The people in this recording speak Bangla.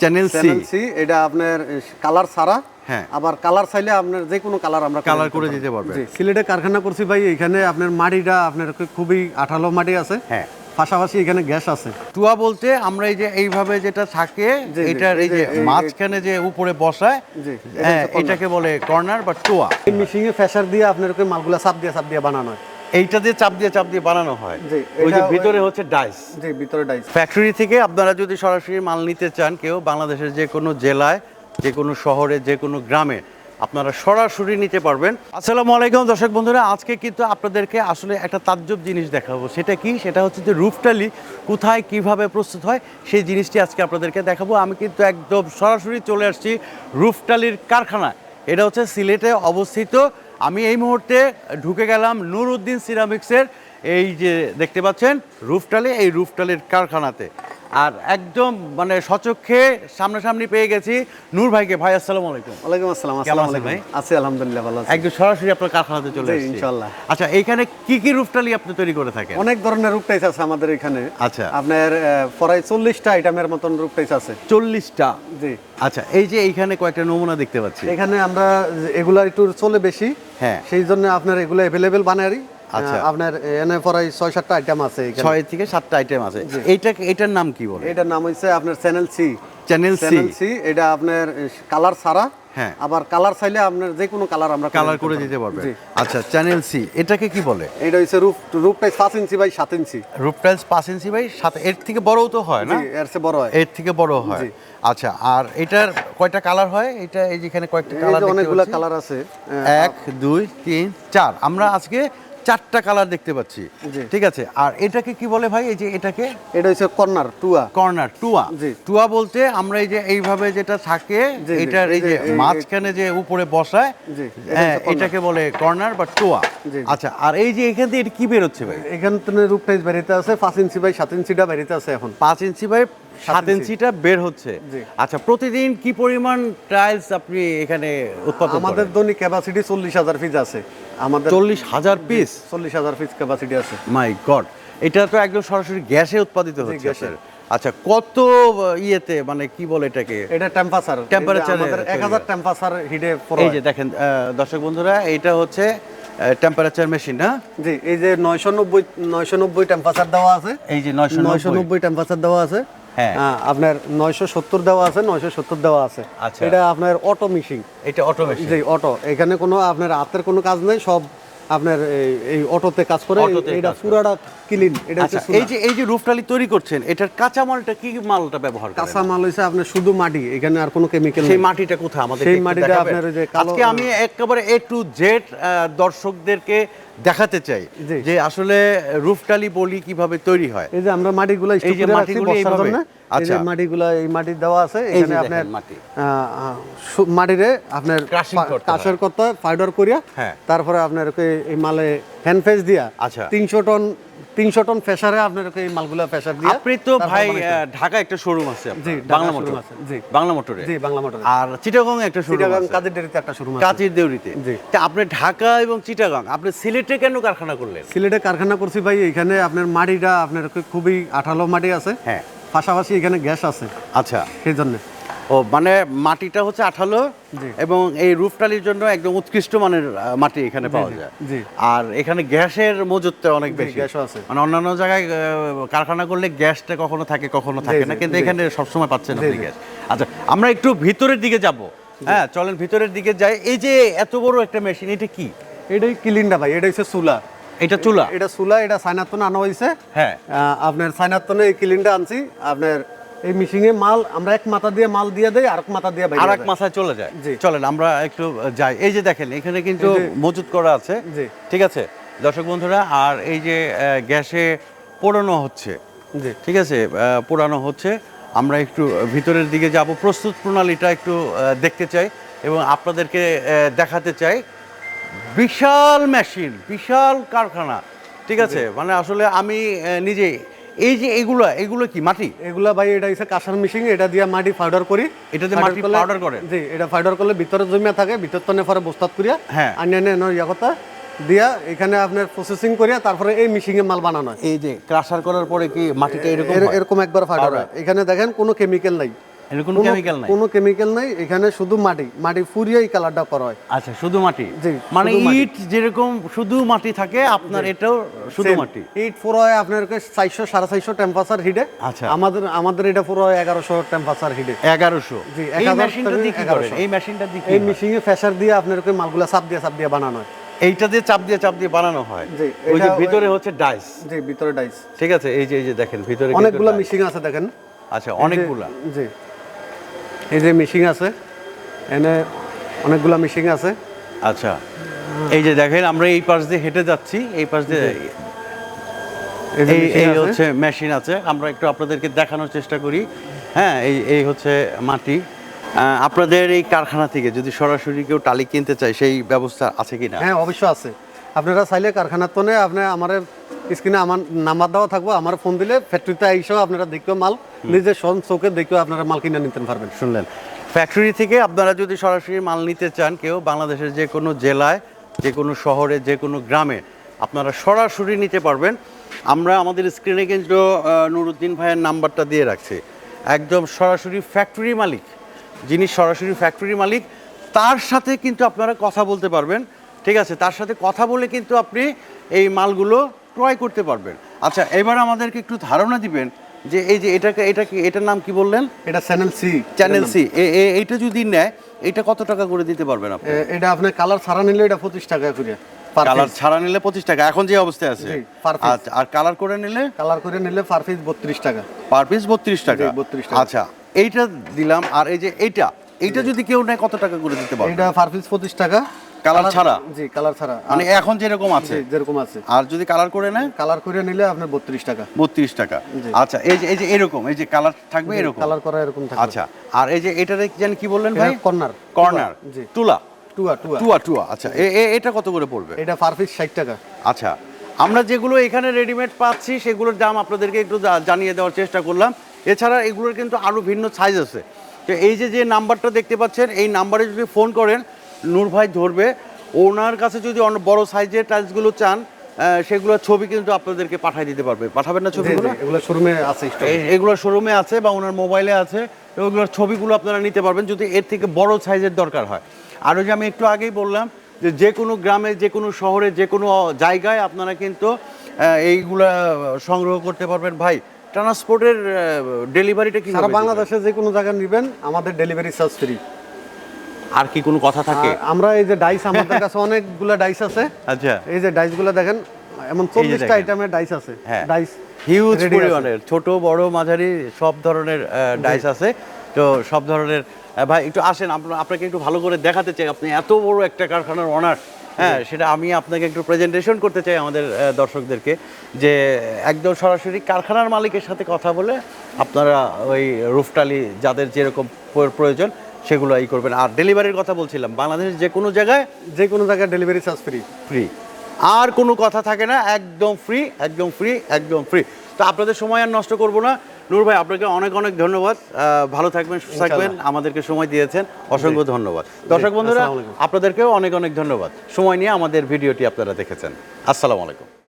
চ্যানেল সি সি এটা আপনার কালার ছাড়া। হ্যাঁ। আবার কালার চাইলে আপনার যে কোনো কালার আমরা Colour করে দিতে পারবেন। জি সিলেটে কারখানা করছি ভাই এখানে আপনার মাটিটা আপনার খুবই আঠালো মাটি আছে। হ্যাঁ। পাশাপাশি এখানে গ্যাস আছে। টুয়া বলতে আমরা এই যে এইভাবে যেটা থাকে এটার এই যে মাঝখানে যে উপরে বসায় হ্যাঁ। এটাকে বলে কর্নার বা টুয়া। মেশিনে ফ্যাশার দিয়ে আপনার মালগুলা চাপ দিয়ে চাপ দিয়ে বানানো হয়। এইটা দিয়ে চাপ দিয়ে চাপ দিয়ে বানানো হয়। ওই যে ভিতরে হচ্ছে ডাইস জি ভিতরে ডাইস ফ্যাক্টরি থেকে আপনারা যদি সরাসরি মাল নিতে চান কেউ বাংলাদেশের যে কোনো জেলায় যে কোনো শহরে যে কোনো গ্রামে আপনারা সরাসরি নিতে পারবেন। আসসালামু আলাইকুম দর্শক বন্ধুরা আজকে কিন্তু আপনাদেরকে আসলে একটা তাজ্জব জিনিস দেখাবো। সেটা কি? সেটা হচ্ছে যে রূপটালি কোথায় কীভাবে প্রস্তুত হয় সেই জিনিসটি আজকে আপনাদেরকে দেখাবো। আমি কিন্তু একদম সরাসরি চলে আসছি রুফটালির কারখানায়। এটা হচ্ছে সিলেটে অবস্থিত আমি এই মুহূর্তে ঢুকে গেলাম নুরউদ্দিন সিরামিক্সের, এই যে দেখতে পাচ্ছেন, রুফটালে, এই রুফটালের কারখানাতে। আর একদম মানে সচক্ষে সামনাসামনি পেয়ে গেছি। নূর ভাইকে ভাই আসসালামু আলাইকুম। ওয়ালাইকুম আসসালাম আসসালামু আলাইকুম। আছি আলহামদুলিল্লাহ ভালো আছি। একদম সরাসরি আপনার কারখানাতে চলে এসেছি ইনশাআল্লাহ। আচ্ছা এইখানে কি কি রুফটালি আপনি তৈরি করে থাকেন? অনেক ধরনের রূপ টাইস আছে আমাদের এখানে। আচ্ছা। আপনার প্রায় চল্লিশটা আইটেমের মতন রূপ টাইস আছে। চল্লিশটা? জি। আচ্ছা এই যে এইখানে কয়েকটা নমুনা দেখতে পাচ্ছি। এখানে আমরা এগুলা একটু চলে বেশি। হ্যাঁ। সেই জন্য আপনার এগুলো অ্যাভেলেবেল বানাই আচ্ছা। আপনার এনে ছয় সাতটা আইটেম আছে ছয় থেকে সাতটা আইটেম আছে। এইটা এটার নাম কি বলে? এটার নাম হচ্ছে আপনার channel C channel C C এটা আপনার কালার ছাড়া। হ্যাঁ। আবার কালার চাইলে আপনার যে কোনো কালার আমরা কালার করে দিতে পারবে। আচ্ছা চ্যানেল সি এটাকে কি বলে? এটা হচ্ছে পাঁচ ইঞ্চি বাই সাত ইঞ্চি। রুফ টাইলস পাঁচ ইঞ্চি বাই সাত এর থেকে বড়ও তো হয় না? এর চেয়ে বড় হয়। এর থেকে বড় হয়। আচ্ছা আর এটার কয়টা কালার হয়? এটা এই যেখানে কয়েকটা কালার অনেকগুলো কালার আছে। এক দুই তিন চার। আমরা আজকে চারটা কালার দেখতে পাচ্ছি। ঠিক আছে? আর এটাকে কি বলে ভাই? এই যে এটাকে? এটা হচ্ছে কর্নার টুয়া। কর্নার টুয়া। টুয়া বলতে আমরা এই যে এইভাবে যেটা থাকে এটার এই যে মাঝখানে যে উপরে বসায় হ্যাঁ এটাকে বলে কর্নার বা টুয়া। আচ্ছা আর এই যে এখান থেকে এটা কি বেরোচ্ছে ভাই? এখান থেকে রূপ টাইস বেরিতে আছে পাঁচ ইঞ্চি বাই সাত ইঞ্চিটা বেরিতে আছে এখন। পাঁচ ইঞ্চি বাই সাত ইঞ্চিটা বের হচ্ছে। আচ্ছা প্রতিদিন কি পরিমাণ টাইলস আপনি এখানে উৎপাদন আমাদের দৈনিক ক্যাপাসিটি চল্লিশ হাজার পিস আছে। আমাদের চল্লিশ হাজার পিস চল্লিশ হাজার পিস ক্যাপাসিটি আছে। মাই গড এটা তো একদম সরাসরি গ্যাসে উৎপাদিত হচ্ছে গ্যাসে। আপনার। আচ্ছা কত ইয়েতে মানে কি বলে এটাকে? এটা টেম্পারেচার আমাদের তৈরি এক হাজার। টেম্পারেচার হিটে এই যে দেখেন দর্শক বন্ধুরা এটা হচ্ছে টেম্পারেচার মেশিন না জি এই যে নয়শো নব্বই নয়শো নব্বই টেম্পারেচার দেওয়া আছে। এই যে নয়শো নব্বই। টেম্পারেচার দেওয়া আছে। আপনার নয়শো সত্তর দেওয়া আছে নয়শো সত্তর দেওয়া আছে। আচ্ছা। এটা আপনার অটো মিশিং এটা অটোমেশন জি অটো এখানে কোনো আপনার হাতের কোনো কাজ নেই সব আপনার এই- অটোতে কাজ করে এটা পুরাটা ক্লিন এটা এই যে এই যে রুফটালি তৈরি করছেন এটার কাঁচা মালটা কি মালটা ব্যবহার করেন? কাঁচা মাল হচ্ছে আপনার শুধু মাটি এখানে আর কোনো কেমিক্যাল সেই মাটিটা কোথায় আমাদের সেই মাটিটা আপনার যে আজকে আমি একেবারে এ টু জেড দর্শকদেরকে দেখাতে চাই। যে আসলে রুফটালি বলি কীভাবে তৈরি হয়। এই যে আমরা মাটিগুলো এই যে মাটিগুলো এইভাবে? আচ্ছা। মাটিগুলো এই মাটি দেওয়া আছে এখানে আপনার মাটি। মাটিরে আপনার। কাশের পাউডার করিয়া হ্যাঁ। তারপরে আপনার এই মালে হ্যান্ড ফেস দিয়া আচ্ছা। তিনশো টন তিনশো টন ফেসারে আপনার এই মালগুলা ফেসার দিয়া আপনি তো ভাই ঢাকা একটা শোরুম আছে বাংলা মোটর আছে, জি। বাংলা মোটরে জি বাংলা মোটর আর চিটাগং একটা শোরুম চিটাগাং কাজের একটা শোরুম আছে দেউরিতে জি। তা আপনি ঢাকা এবং চিটাগাং আপনি সিলেটে কেন কারখানা করলেন সিলেটে কারখানা করছি ভাই এখানে আপনার মাটিটা আপনার খুবই আঠালো মাটি আছে হ্যাঁ পাশাপাশি এখানে গ্যাস আছে। আচ্ছা। সেই জন্য ও মানে মাটিটা হচ্ছে আঠালো এবং এই রুফটালির জন্য একদম উৎকৃষ্ট মানের মাটি এখানে পাওয়া যায়। জি। আর এখানে গ্যাসের মজুতটা অনেক বেশি। গ্যাসও আছে। মানে অন্যান্য জায়গায় কারখানা করলে গ্যাসটা কখনো থাকে কখনো থাকে না কিন্তু এখানে সবসময় পাচ্ছেন আপনি গ্যাস। আচ্ছা আমরা একটু ভিতরের দিকে যাব। হ্যাঁ চলেন ভিতরের দিকে যাই। এই যে এত বড় একটা মেশিন এটা কি? এটাই কিলিনটা ভাই এটা হচ্ছে চুলা। এটা চুলা। এটা চুলা এটা সাইনাতন আনা হয়েছে হ্যাঁ। আপনার সাইনাতনে এই কিলিনটা আনছি। আপনার এই মিশিংয়ে মাল আমরা এক মাথা দিয়ে মাল দিয়ে দেই আর এক মাথা দিয়ে বাইরে আর এক মাথায় চলে যায়। চলেন আমরা একটু যাই। এই যে দেখেন এখানে কিন্তু মজুত করা আছে। ঠিক আছে? দর্শক বন্ধুরা আর এই যে গ্যাসে পোড়ানো হচ্ছে। জি। ঠিক আছে? পোড়ানো হচ্ছে। আমরা একটু ভিতরের দিকে যাব। প্রস্তুত প্রণালীটা একটু দেখতে চাই এবং আপনাদেরকে দেখাতে চাই। বিশাল মেশিন বিশাল কারখানা। ঠিক আছে? মানে আসলে আমি নিজে এই যে এগুলো এগুলো কি মাটি? এগুলা ভাই এটা হচ্ছে কাঁসার মিশিং এটা দিয়ে মাটি পাউডার করি। এটা দিয়ে মাটি powder করেন? জি এটা পাউডার করলে ভিতরে জমিয়া থাকে ভিতর তনে পরে বস্তাত করিয়া হ্যাঁ। আনি এনে ইয়া কথা দিয়া এখানে আপনার প্রসেসিং করিয়া তারপরে এই মিশিংয়ে মাল বানানো হয়। এই যে ক্রাশার করার পরে কি মাটিটা এরকম এরকম একবার পাউডার হয়। এখানে দেখেন কোনো কেমিক্যাল নাই। এর কোনো chemical নাই? কোনো কেমিক্যাল নাই এখানে শুধু মাটি মাটি ফুরিয়ে এই কালারটা করা হয়। আচ্ছা শুধু মাটি? মানে ইট যেরকম শুধু মাটি থাকে আপনার এটাও শুধু মাটি? ইট পুরো হয় আপনার চারশো সাড়ে চারশো টেম্পারেচার হিটে আচ্ছা। আমাদের আমাদের এটা পুরো হয় এগারোশো টেম্পারেচার হিটে এগারোশো। জি, এই মেশিনটা দিয়ে কি করেন এই মেশিনটা দিয়ে এই মেশিনে প্রেসার দিয়ে আপনার মালগুলা চাপ দিয়ে চাপ দিয়ে বানানো হয়। এইটা দিয়ে চাপ দিয়ে চাপ দিয়ে বানানো হয়? ওই যে ভিতরে হচ্ছে ডাইস জি ভিতরে ডাইস ঠিক আছে এই যে এই যে দেখেন ভিতরে অনেকগুলো। মেশিন আছে দেখেন। আচ্ছা অনেকগুলা। জি। এই যে মেশিন আছে এনে অনেকগুলা মেশিন আছে। আচ্ছা এই যে দেখেন আমরা এই পাশ দিয়ে হেঁটে যাচ্ছি এই পাশ দিয়ে এই। হচ্ছে মেশিন আছে আমরা একটু আপনাদেরকে দেখানোর চেষ্টা করি। হ্যাঁ এই এই হচ্ছে মাটি। আপনাদের এই কারখানা থেকে যদি সরাসরি কেউ টালি কিনতে চায় সেই ব্যবস্থা আছে কি না হ্যাঁ অবশ্যই আছে। আপনারা চাইলে কারখানার তনে আপনি আমার স্ক্রিনে আমার নাম্বার দেওয়া থাকব আমার ফোন দিলে ফ্যাক্টরিতে আইসেও আপনারা দেখিও মাল নিজের সন চোখে দেখিও আপনারা মাল কিনে নিতে পারবেন। শুনলেন। ফ্যাক্টরি থেকে আপনারা যদি সরাসরি মাল নিতে চান কেউ বাংলাদেশের যে কোনো জেলায় যে কোনো শহরে যে কোনো গ্রামে আপনারা সরাসরি নিতে পারবেন। আমরা আমাদের স্ক্রিনে কিন্তু নুরুদ্দিন ভাইয়ের নাম্বারটা দিয়ে রাখছি। একদম সরাসরি ফ্যাক্টরি মালিক যিনি সরাসরি ফ্যাক্টরি মালিক তার সাথে কিন্তু আপনারা কথা বলতে পারবেন। ঠিক আছে তার সাথে কথা বলে কিন্তু আপনি এই মালগুলো ক্রয় করতে পারবেন। আচ্ছা এবার আমাদেরকে একটু ধারণা দিবেন যে এই যে এটাকে এটা কি এটার নাম কি বললেন? এটা চ্যানেল সি চ্যানেল সি এইটা যদি নেয় এটা কত টাকা করে দিতে পারবেন আপনি? এটা আপনি কালার ছাড়া নিলে এটা পঁচিশ টাকা করে কালার ছাড়া নিলে পঁচিশ টাকা এখন যে অবস্থায় আছে। আচ্ছা আর কালার করে নিলে? কালার করে নিলে পার পিস বত্রিশ টাকা। পার পিস বত্রিশ টাকা। জি, 32 টাকা। আচ্ছা এইটা দিলাম আর এই যে এইটা এইটা যদি কেউ নেয় কত টাকা করে দিতে পারবে এটা পার পিস পঁচিশ টাকা কালার ছাড়া? জি কালার ছাড়া। মানে এখন যেরকম আছে? যেরকম আছে। আর যদি কালার করে নেয়? কালার করে নিলে আপনার বত্রিশ টাকা। বত্রিশ টাকা। আচ্ছা এই যে এই যে এরকম এই যে কালার থাকবে এরকম? কালার করা এরকম থাকে আচ্ছা আর এই যে এটারে জানি কি বললেন ভাই? কর্নার কর্নার জি। তুলা? টুয়া টুয়া টুয়া টুয়া আচ্ছা এটা কত করে পড়বে? এটা পার পিস ষাট টাকা। আচ্ছা আমরা যেগুলো এখানে রেডিমেড পাচ্ছি সেগুলোর দাম আপনাদেরকে একটু জানিয়ে দেওয়ার চেষ্টা করলাম। এছাড়া এগুলোর কিন্তু আরও ভিন্ন সাইজ আছে। তো এই যে যে নাম্বারটা দেখতে পাচ্ছেন এই নাম্বারে যদি ফোন করেন নূর ভাই ধরবে। ওনার কাছে যদি বড় সাইজের টাইলসগুলো চান আহ, সেগুলোর ছবি কিন্তু আপনাদেরকে পাঠিয়ে দিতে পারবে। পাঠাবেন না ছবিগুলো? এগুলো শোরুমে আছে এগুলো শোরুমে আছে বা ওনার মোবাইলে আছে। ওগুলোর ছবিগুলো আপনারা নিতে পারবেন যদি এর থেকে বড় সাইজের দরকার হয়। আর ওই যে আমি একটু আগেই বললাম যে যে কোনো গ্রামে যে কোনো শহরে যে কোনো জায়গায় আপনারা কিন্তু এইগুলা সংগ্রহ করতে পারবেন। ভাই ট্রান্সপোর্টের ডেলিভারিটা কি সারা বাংলাদেশে যে কোনো জায়গায় নেবেন আমাদের ডেলিভারি চার্জ ফ্রি আর কি কোনো কথা থাকে? আমরা এই যে ডাইস আমাদের কাছে অনেকগুলো ডাইস আছে। আচ্ছা। এই যে ডাইসগুলো দেখেন এমন চল্লিশটা। আইটেমের ডাইস আছে। হ্যাঁ। ডাইস হিউজ পরিমাণের ছোট বড় মাঝারি সব ধরনের ডাইস আছে। তো সব ধরনের ভাই একটু আসেন আপনাকে একটু ভালো করে দেখাতে চাই। আপনি এত বড় একটা কারখানার অনার হ্যাঁ সেটা আমি আপনাকে একটু প্রেজেন্টেশন করতে চাই আমাদের দর্শকদেরকে। যে একদম সরাসরি কারখানার মালিকের সাথে কথা বলে আপনারা ওই রুফটালি যাদের যেরকম প্রয়োজন সেগুলো ই করবেন। আর ডেলিভারির কথা বলছিলাম বাংলাদেশের যে কোনো জায়গায় যে কোনো জায়গায় ডেলিভারি চার্জ ফ্রি ফ্রি আর কোনো কথা থাকে না একদম ফ্রি একদম ফ্রি একদম ফ্রি তো আপনাদের সময় আর নষ্ট করব না। নূর ভাই আপনাকে অনেক অনেক ধন্যবাদ। ভালো থাকবেন সুস্থ থাকবেন আমাদেরকে সময় দিয়েছেন। অসংখ্য ধন্যবাদ। দর্শক বন্ধুরা আপনাদেরকেও অনেক অনেক ধন্যবাদ। সময় নিয়ে আমাদের ভিডিওটি আপনারা দেখেছেন। আসসালামু আলাইকুম।